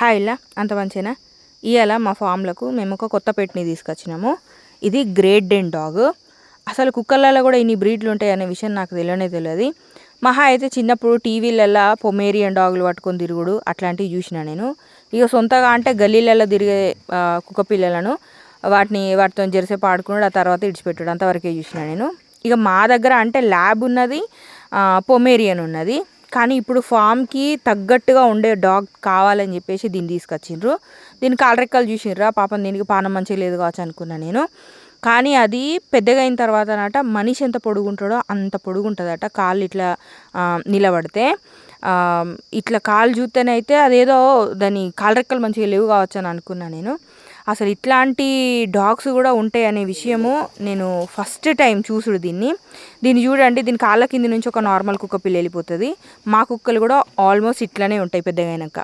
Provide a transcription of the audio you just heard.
Hi ఇలా అంత మంచినా? ఇవాళ మా ఫామ్లకు మేము ఒక కొత్త పెట్టిని తీసుకొచ్చినాము. ఇది గ్రేట్ డెన్ డాగ్. అసలు కుక్కలలో కూడా ఇన్ని బ్రీడ్లు ఉంటాయి అనే విషయం నాకు తెలియనే తెలియదు. మహా అయితే చిన్నప్పుడు టీవీలల్లో పొమేరియన్ డాగులు పట్టుకొని తిరుగుడు అట్లాంటివి చూసిన నేను. ఇక సొంతగా అంటే గల్లీలలో తిరిగే కుక్క పిల్లలను వాటిని వాటితో జెరసేపు ఆడుకున్నాడు ఆ తర్వాత ఇడిచిపెట్టాడు అంతవరకే చూసిన నేను. ఇక మా దగ్గర అంటే ల్యాబ్ ఉన్నది పొమేరియన్ ఉన్నది. కానీ ఇప్పుడు ఫామ్కి తగ్గట్టుగా ఉండే డాగ్ కావాలని చెప్పేసి దీన్ని తీసుకొచ్చిండ్రు. దీని కాలరెక్కలు చూసిండ్రా. పాపం దీనికి పానం మంచిగా లేదు కావచ్చు అనుకున్నా నేను. కానీ అది పెద్దగా అయిన తర్వాత అనట మనిషి ఎంత పొడుగుంటాడో అంత పొడుగుంటుందట కాళ్ళు ఇట్లా నిలబడితే. ఇట్లా కాలు అయితే అదేదో దాని కాలరెక్కలు మంచిగా లేవు కావచ్చు అని అనుకున్నా నేను. అసలు ఇట్లాంటి డాగ్స్ కూడా ఉంటాయి అనే విషయము నేను ఫస్ట్ టైం చూసుడు దీన్ని. దీన్ని చూడండి దీని కాళ్ళ కింద నుంచి ఒక నార్మల్ కుక్క పిల్ల వెళ్ళిపోతుంది. మా కుక్కలు కూడా ఆల్మోస్ట్ ఇట్లానే ఉంటాయి పెద్దగా అయినాక